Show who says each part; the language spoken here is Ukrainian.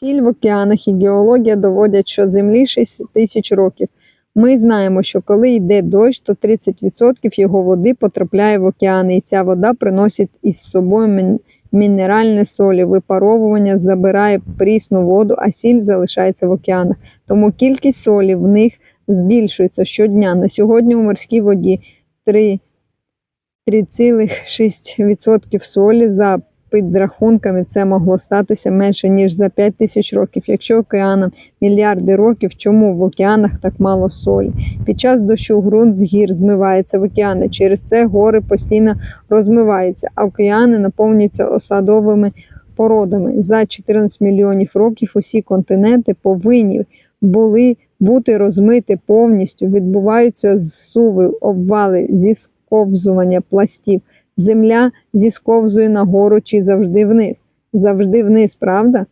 Speaker 1: Сіль в океанах і геологія доводять, що землі 6 тисяч років. Ми знаємо, що коли йде дощ, то 30% його води потрапляє в океани, і ця вода приносить із собою мін- мінеральні солі. Випаровування забирає прісну воду, а сіль залишається в океанах. Тому кількість солі в них збільшується щодня. На сьогодні у морській воді 3,6% солі за підрахунками це могло статися менше ніж за 5 тисяч років. Якщо океанам мільярди років, чому в океанах так мало солі? Під час дощу ґрунт з гір змивається в океани. Через це гори постійно розмиваються, а океани наповнюються осадовими породами. За 14 мільйонів років усі континенти повинні були бути розмиті повністю. Відбуваються зсуви, обвали, зісковзування пластів. Земля зісковзує нагору чи завжди вниз. Завжди вниз, правда?